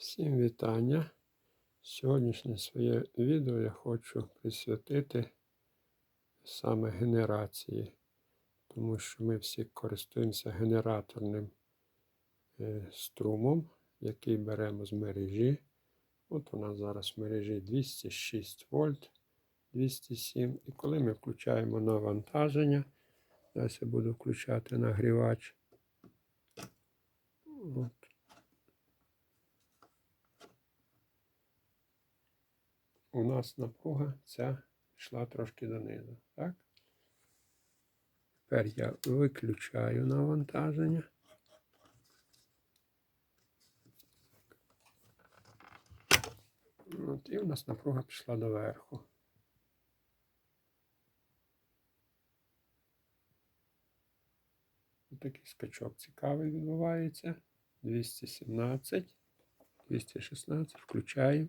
Всім вітання. Сьогоднішнє своє відео я хочу присвятити саме генерації, тому що ми всі користуємося генераторним е, струмом, який беремо з мережі. От у нас зараз в мережі 206 вольт, 207. І коли ми включаємо навантаження, зараз я буду включати нагрівач. От. У нас напруга ця йшла трошки донизу. Так? Тепер я виключаю навантаження. От, і у нас напруга пішла доверху. Такий скачок цікавий відбувається. 217, 216, включаємо.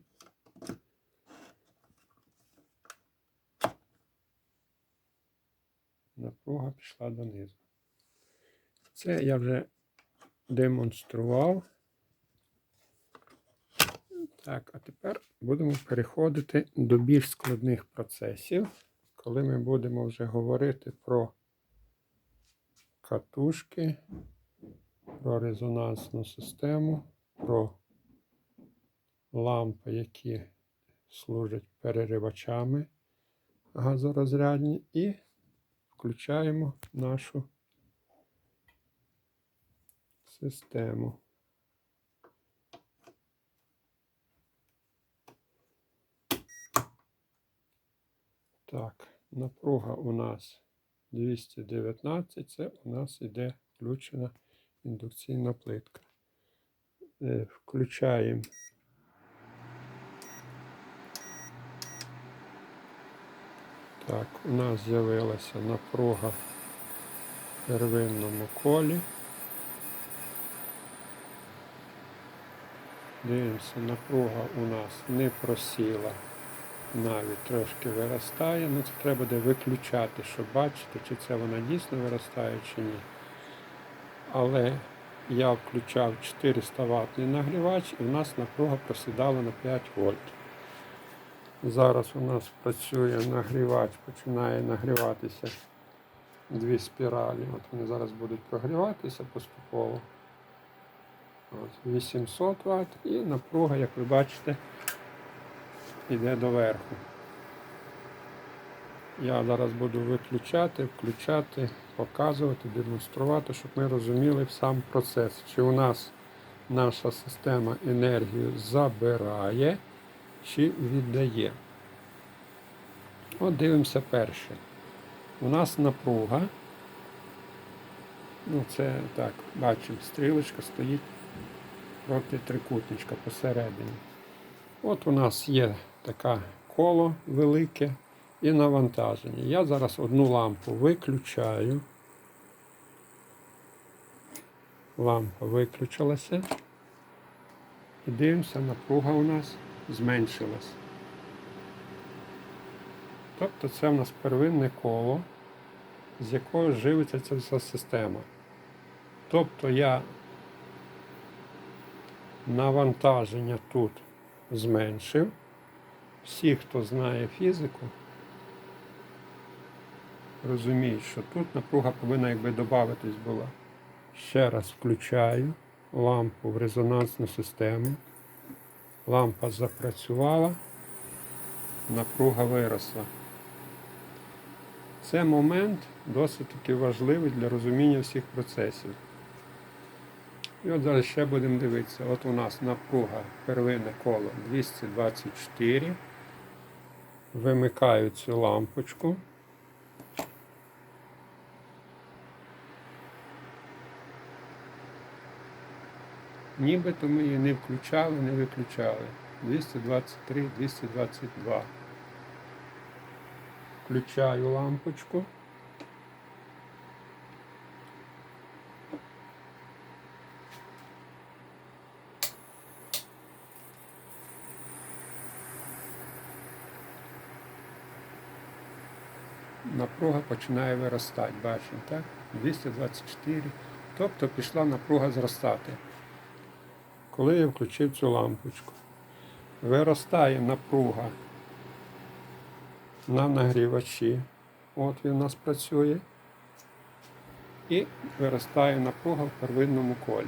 Напруга пішла донизу. Це я вже демонстрував. Так, а тепер будемо переходити до більш складних процесів, коли ми будемо вже говорити про катушки, про резонансну систему, про лампи, які служать переривачами газорозрядні, і включаємо нашу систему. Так, напруга у нас 219, це у нас іде включена індукційна плитка. Е, Включаємо Так, у нас з'явилася напруга в первинному колі. Дивимося, напруга у нас не просіла, навіть трошки виростає. Ну це треба буде виключати, щоб бачити, чи це вона дійсно виростає, чи ні. Але я включав 400 ватний нагрівач і в нас напруга просідала на 5 вольт. Зараз у нас працює нагрівач, починає нагріватися дві спіралі. От вони зараз будуть прогріватися поступово. От, 800 Вт і напруга, як ви бачите, йде доверху. Я зараз буду виключати, включати, показувати, демонструвати, щоб ми розуміли сам процес. Чи у нас наша система енергію забирає чи віддає. От дивимося перше. У нас напруга. Ну, це так, бачимо, стрілочка стоїть проти трикутничка посередині. От у нас є таке коло велике і навантаження. Я зараз одну лампу виключаю. Лампа виключилася. І дивимося, напруга у нас зменшилась. Тобто це в нас первинне коло, з якого живиться ця вся система. Тобто я навантаження тут зменшив. Всі, хто знає фізику, розуміють, що тут напруга повинна якби додатись була. Ще раз включаю лампу в резонансну систему. Лампа запрацювала, напруга виросла. Це момент досить таки важливий для розуміння всіх процесів. І от зараз ще будемо дивитися. От у нас напруга первинне коло 224. Вимикаю цю лампочку. Нібито ми її не включали, не виключали. 223, 222. Включаю лампочку. Напруга починає виростати, бачимо, так? 224. Тобто пішла напруга зростати. Коли я включив цю лампочку, виростає напруга на нагрівачі. От він у нас працює. І виростає напруга в первинному колі.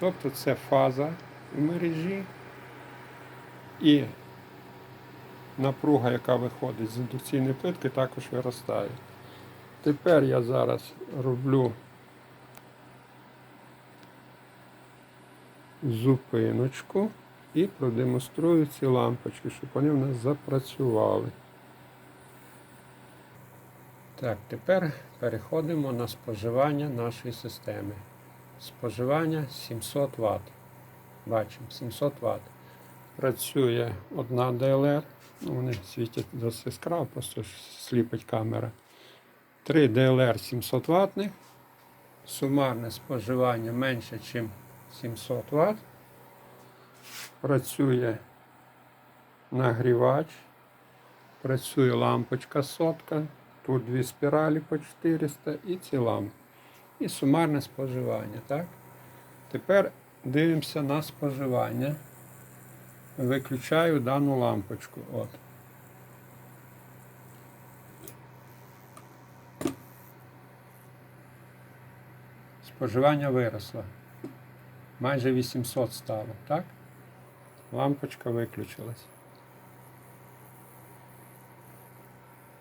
Тобто це фаза в мережі і напруга, яка виходить з індукційної плитки, також виростає. Тепер я зараз роблю зупиночку і продемонструю ці лампочки, щоб вони в нас запрацювали. Так, тепер переходимо на споживання нашої системи. Споживання 700 Вт. Бачимо, 700 Вт. Працює одна ДЛР. Ну, вони світять досить яскраво, просто сліпить камера. Три ДЛР 700 ватних. Сумарне споживання менше, ніж 700 Вт. Працює нагрівач. Працює лампочка сотка. Тут дві спіралі по 400 і ці лампи. І сумарне споживання. Так? Тепер дивимося на споживання. Виключаю дану лампочку. От. Споживання виросло. Майже 800 стало, так? Лампочка виключилась.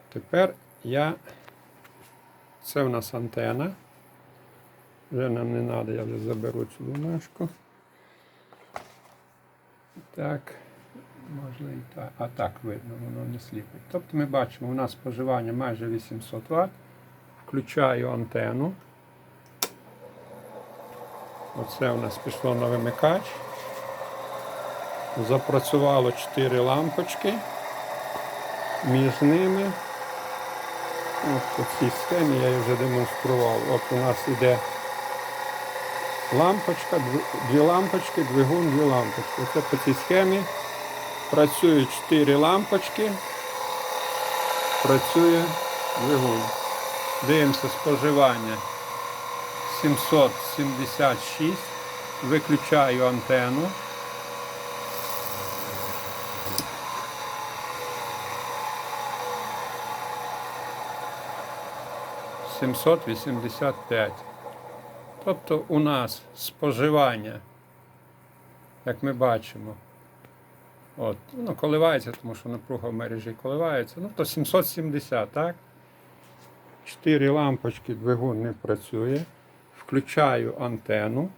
Тепер я. Це в нас антена. Вже нам не треба, я вже заберу цю бумажку. Так, можна і так. А так видно, воно не сліпить. Тобто ми бачимо, у нас споживання майже 800 Вт. Включаю антенну. Оце у нас пішло на вимикач. Запрацювало 4 лампочки. Між ними. От по цій схемі я її вже демонстрував. От у нас іде лампочка, дві лампочки, двигун, дві лампочки. Це по цій схемі працюють 4 лампочки, працює двигун. Дивимося споживання 776. Виключаю антенну. Сімсот вісімдесят п'ять. Тобто у нас споживання, як ми бачимо, от, ну, коливається, тому що напруга в мережі коливається, ну то 770, так? Чотири лампочки двигун не працює. Включаю антенну.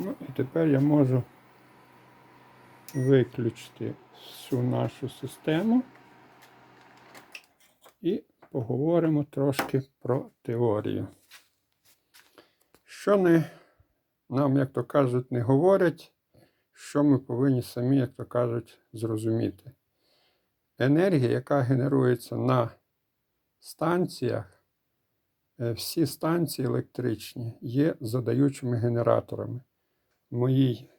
Ну, і тепер я можу виключити всю нашу систему і поговоримо трошки про теорію. Що не, нам, як то кажуть, не говорять, що ми повинні самі, як то кажуть, зрозуміти. Енергія, яка генерується на станціях, е, всі станції електричні є задаючими генераторами. В моїй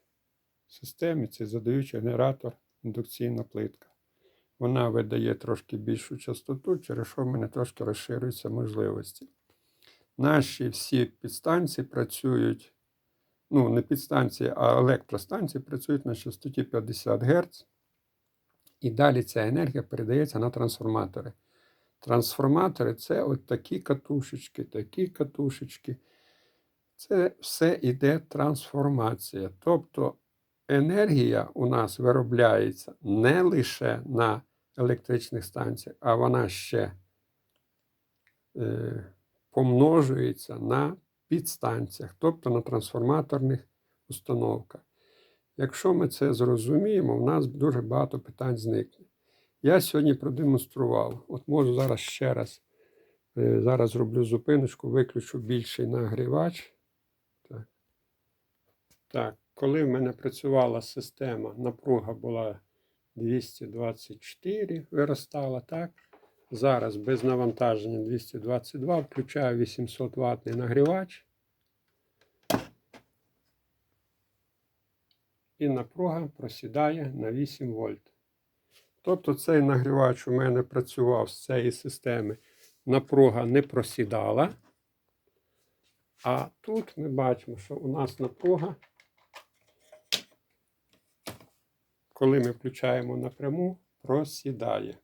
системі це задаючий генератор індукційна плитка. Вона видає трошки більшу частоту, через що в мене трошки розширюються можливості. Наші всі підстанції працюють, ну, не підстанції, а електростанції працюють на частоті 50 Гц. І далі ця енергія передається на трансформатори. Трансформатори це от такі катушечки, такі катушечки. Це все іде трансформація. Тобто енергія у нас виробляється не лише на електричних станціях, а вона ще е, помножується на підстанціях, тобто на трансформаторних установках. Якщо ми це зрозуміємо, у нас дуже багато питань зникне. Я сьогодні продемонстрував. От можу зараз ще раз. е, Зараз зроблю зупиночку, виключу більший нагрівач. Так. коли в мене працювала система, напруга була 224, виростала, так? Зараз без навантаження 222, включаю 800 ватний нагрівач. І напруга просідає на 8 вольт. Тобто цей нагрівач у мене працював з цієї системи. Напруга не просідала. А тут ми бачимо, що у нас напруга, коли ми включаємо напряму, просідає.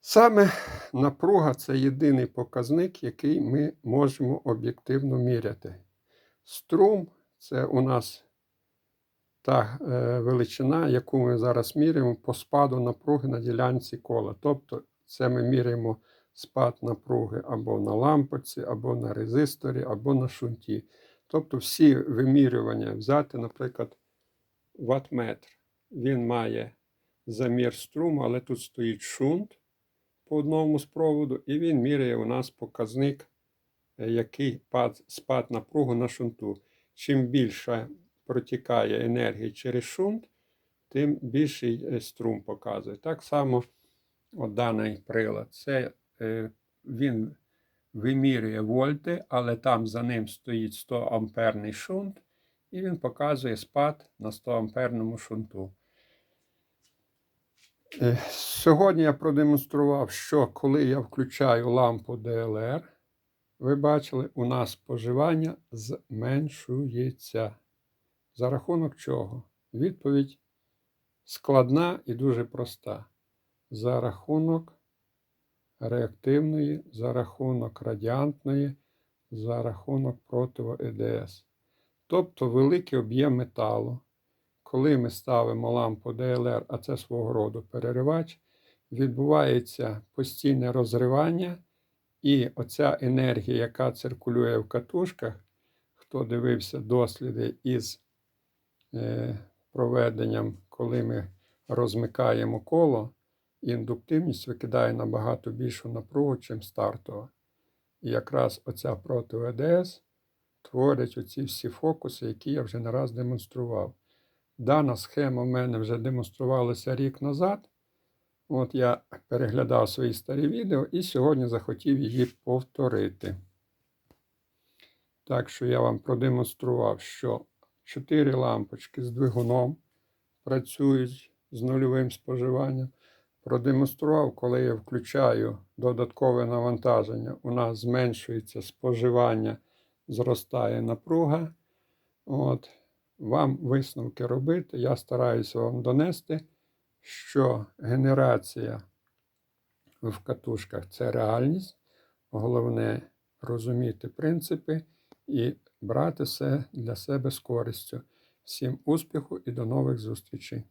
Саме напруга це єдиний показник, який ми можемо об'єктивно міряти. Струм це у нас та е, величина, яку ми зараз міряємо по спаду напруги на ділянці кола. Тобто це ми міряємо спад напруги або на лампочці, або на резисторі, або на шунті. Тобто всі вимірювання взяти, наприклад, ватметр. Він має замір струму, але тут стоїть шунт по одному з проводу, і він міряє у нас показник, е, який пад, спад напругу на шунту. Чим більше протікає енергії через шунт, тим більший е, струм показує. Так само от даний прилад. Це е, він вимірює вольти, але там за ним стоїть 100 амперний шунт, і він показує спад на 100 амперному шунту. Е, Сьогодні я продемонстрував, що коли я включаю лампу DLR, ви бачили, у нас споживання зменшується. За рахунок чого? Відповідь складна і дуже проста. За рахунок реактивної, за рахунок радіантної, за рахунок противо ЕДС. Тобто великий об'єм металу. Коли ми ставимо лампу DLR, а це свого роду переривач, відбувається постійне розривання, і оця енергія, яка циркулює в катушках, хто дивився досліди із е, проведенням, коли ми розмикаємо коло, індуктивність викидає набагато більшу напругу, чим стартова. І якраз оця проти ОДС творить оці всі фокуси, які я вже не раз демонстрував. Дана схема в мене вже демонструвалася рік назад. От я переглядав свої старі відео і сьогодні захотів її повторити. Так що я вам продемонстрував, що 4 лампочки з двигуном працюють з нульовим споживанням. Продемонстрував, коли я включаю додаткове навантаження, у нас зменшується споживання, зростає напруга. От. Вам висновки робити. Я стараюся вам донести, що генерація в катушках це реальність. Головне розуміти принципи і брати все для себе з користю. Всім успіху і до нових зустрічей!